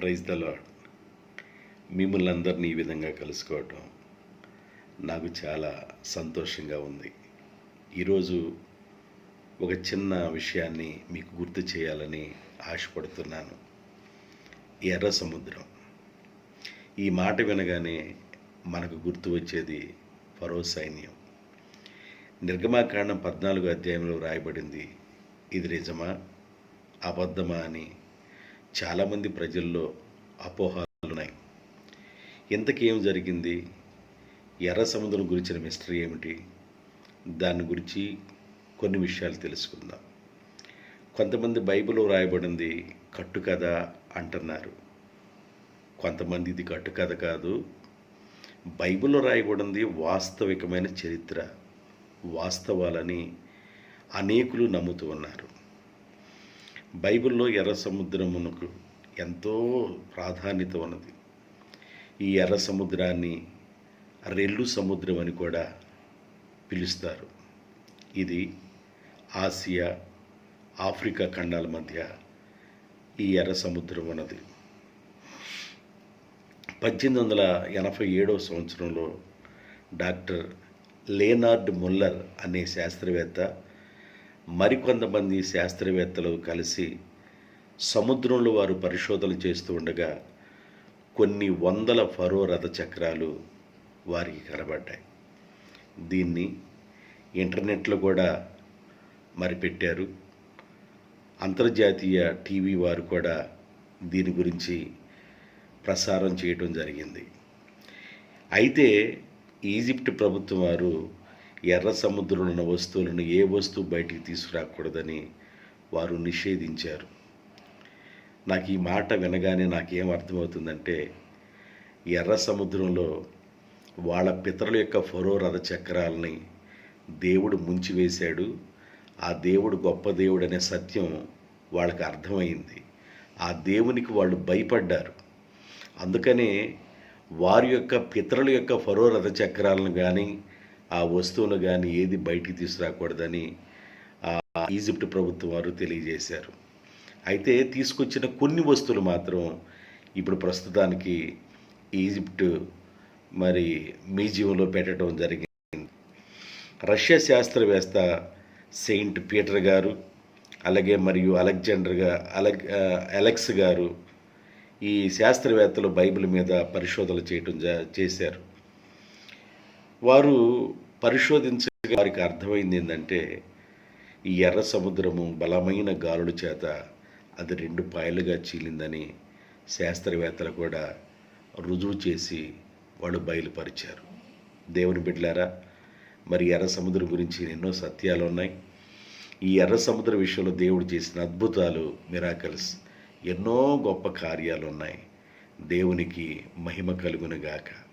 Praise the lord మిమ్మల్ని అందరినీ ఈ విధంగా కలుసుకోవటం నాకు చాలా సంతోషంగా ఉంది. ఈరోజు ఒక చిన్న విషయాన్ని మీకు గుర్తు చేయాలని ఆశపడుతున్నాను. ఎర్ర సముద్రం. ఈ మాట వినగానే మనకు గుర్తు వచ్చేది ఫరో సైన్యం. నిర్గమాకాండం పద్నాలుగు అధ్యాయంలో రాయబడింది. ఇది నిజమా? అబద్ధమా అని చాలామంది ప్రజల్లో అపోహాలు ఉన్నాయి ఇంతకీ ఏం జరిగింది? ఎర్ర సముద్రం గురించిన మిస్టరీ ఏమిటి? దాని గురించి కొన్ని విషయాలు తెలుసుకుందాం. కొంతమంది బైబిల్లో రాయబడింది కట్టుకథ అంటున్నారు. కొంతమంది ఇది కట్టుకథ కాదు. బైబిల్లో రాయబడింది వాస్తవికమైన చరిత్ర వాస్తవాలని అనేకులు నమ్ముతూ ఉన్నారు. బైబిల్లో ఎర్ర సముద్రమునకు ఎంతో ప్రాధాన్యత ఉన్నది. ఈ ఎర్ర సముద్రాన్ని రెల్లు సముద్రం అని కూడా పిలుస్తారు. ఇది ఆసియా ఆఫ్రికా ఖండాల మధ్య ఈ ఎర్ర సముద్రం ఉన్నది. పద్దెనిమిది వందల ఎనభై ఏడవ సంవత్సరంలో డాక్టర్ లేనార్డ్ ముల్లర్ అనే శాస్త్రవేత్త మరికొంతమంది శాస్త్రవేత్తలు కలిసి సముద్రంలో వారు పరిశోధనలు చేస్తూ ఉండగా కొన్ని వందల ఫరో రథ చక్రాలు వారికి కనబడ్డాయి. దీన్ని ఇంటర్నెట్లో కూడా మరి పెట్టారు అంతర్జాతీయ టీవీ వారు కూడా దీని గురించి ప్రసారం చేయటం జరిగింది. అయితే ఈజిప్ట్ ప్రభుత్వం వారు ఎర్ర సముద్రంలో ఉన్న వస్తువులను ఏ వస్తువు బయటికి తీసుకురాకూడదని వారు నిషేధించారు. నాకు ఈ మాట వినగానే నాకేం అర్థమవుతుందంటే ఎర్ర సముద్రంలో వాళ్ళ పితరుల యొక్క ఫరో రథ చక్రాలని దేవుడు ముంచివేశాడు. ఆ దేవుడు గొప్ప దేవుడు అనే సత్యం వాళ్ళకి అర్థమైంది. ఆ దేవునికి వాళ్ళు భయపడ్డారు. అందుకనే వారి యొక్క పితరుల యొక్క ఫరో రథ చక్రాలను కానీ ఆ వస్తువును కానీ ఏది బయటికి తీసుకురాకూడదని ఆ ఈజిప్ట్ ప్రభుత్వం వారు తెలియజేశారు. అయితే తీసుకొచ్చిన కొన్ని వస్తువులు మాత్రం ఇప్పుడు ప్రస్తుతానికి ఈజిప్ట్ మరి మ్యూజియంలో పెట్టడం జరిగింది. రష్యా శాస్త్రవేత్త సెయింట్ పీటర్ గారు అలాగే మరియు అలెగ్జాండర్గా అలెగ్ అలెక్స్ గారు ఈ శాస్త్రవేత్తలు బైబిల్ మీద పరిశోధనలు చేయటం చేశారు. వారు పరిశోధించగా వారికి అర్థమైంది ఏంటంటే ఈ ఎర్ర సముద్రము బలమైన గాలుల చేత అది రెండు పాయలుగా చీలిందని శాస్త్రవేత్తలు కూడా రుజువు చేసి వాళ్ళు బయలుపరిచారు. దేవుని బిడ్డలారా మరి ఎర్ర సముద్రం గురించి ఎన్నో సత్యాలు ఉన్నాయి. ఈ ఎర్ర సముద్ర విషయంలో దేవుడు చేసిన అద్భుతాలు మిరాకల్స్ ఎన్నో గొప్ప కార్యాలు ఉన్నాయి. దేవునికి మహిమ కలుగునుగాక.